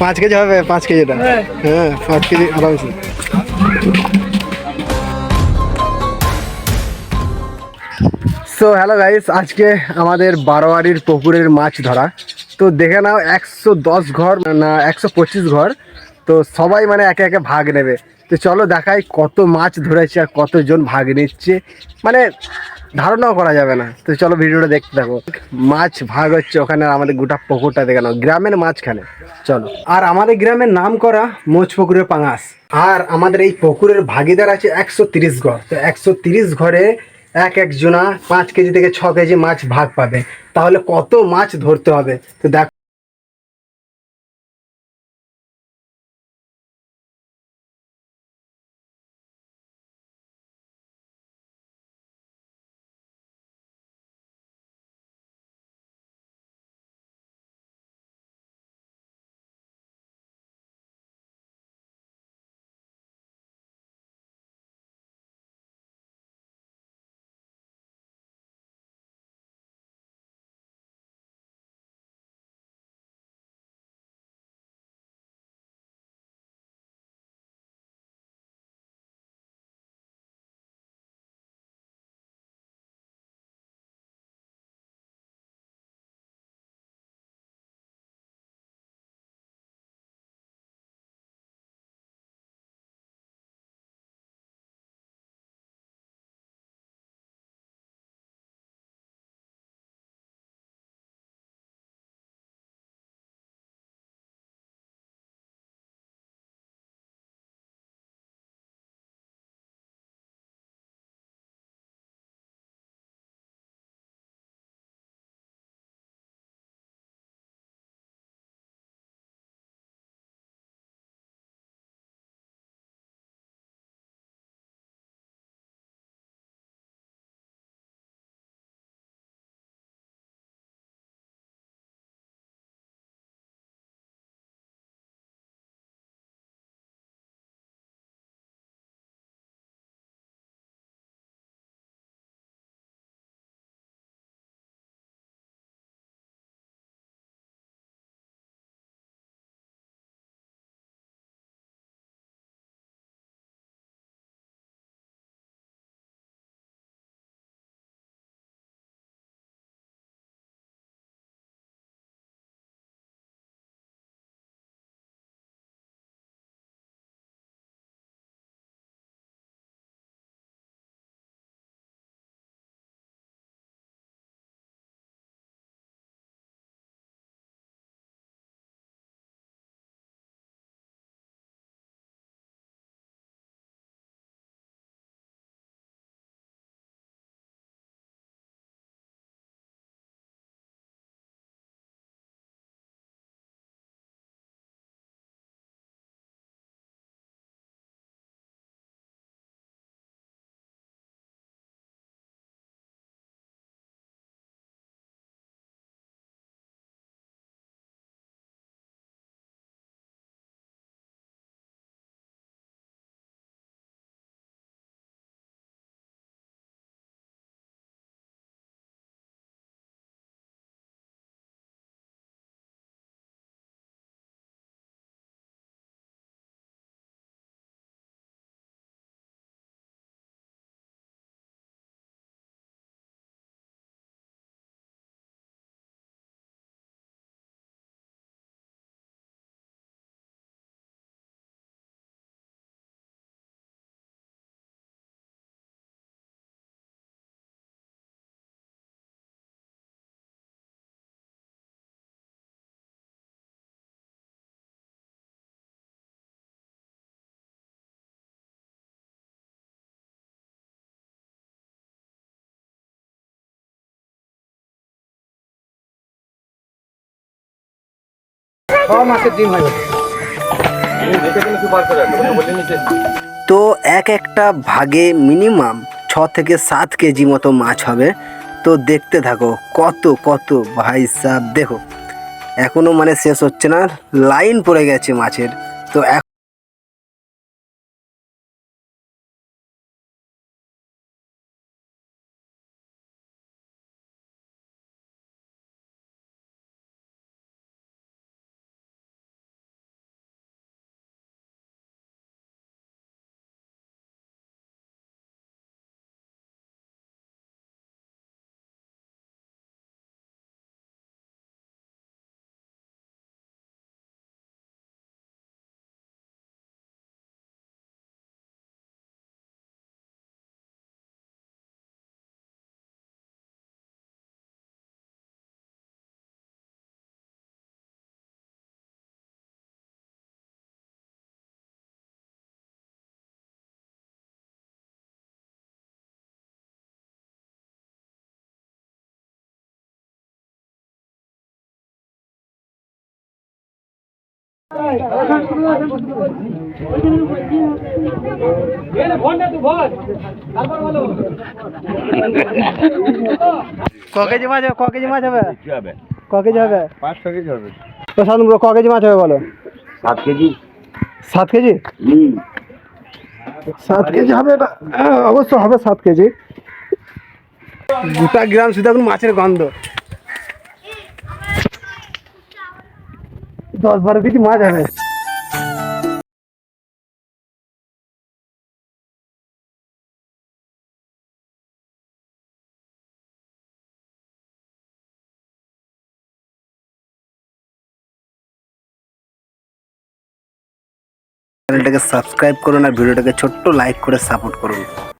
পাঁচ কেজি হবে পাঁচ কেজিটা। হ্যাঁ। হ্যাঁ পাঁচ কেজি আরামসে। সো হ্যালো গাইস আজকে আমাদের বারোয়ারির পুকুরের মাছ ধরা। তো দেখে নাও একশো দশ ঘর না একশো পঁচিশ ঘর। তো সবাই মানে একে একে ভাগ নেবে। তো চলো দেখাই কত মাছ ধরেছে আর কতজন ভাগ নিচ্ছে। মানে ধারণাও করা যাবে না। তো চলো ভিডিওটা দেখতে থাকো। মাছ ভাগ হচ্ছে ওখানে আমাদের গোটা পুকুরটা দেখে নাও। গ্রামের মাঝখানে। চলো। আর আমাদের গ্রামের নাম করা মোচ পুকুরের পাঙাস আর আমাদের এই পুকুরের ভাগিদার আছে একশো তিরিশ ঘর। তো একশো তিরিশ ঘরে এক একজনা পাঁচ কেজি থেকে ছ কেজি মাছ ভাগ পাবে। তাহলে কত মাছ ধরতে হবে? তো দেখ তো এক একটা ভাগে মিনিমাম ছ থেকে সাত কেজি মতো মাছ হবে। তো দেখতে থাকো কত কত, ভাই সাহ দেখো। এখনও মানে শেষ হচ্ছে না, লাইন পড়ে গেছে মাছের। তো ক কেজি মাছ হবে ক কেজি মাছ হবে? ক কেজি হবে? পাঁচশো কেজি হবে। তো সাধন ক কেজি মাছ হবে বলো? সাত কেজি। সাত কেজি? সাত কেজি হবে এটা হ্যাঁ, অবশ্য হবে সাত কেজি। গোটা গ্রাম শুধু এখন মাছের গন্ধ। দশ বারো কেজি মাছ হবে চ্যানেলটাকে সাবস্ক্রাইব করুন আর ভিডিওটাকে ছোট্ট লাইক করে সাপোর্ট করুন।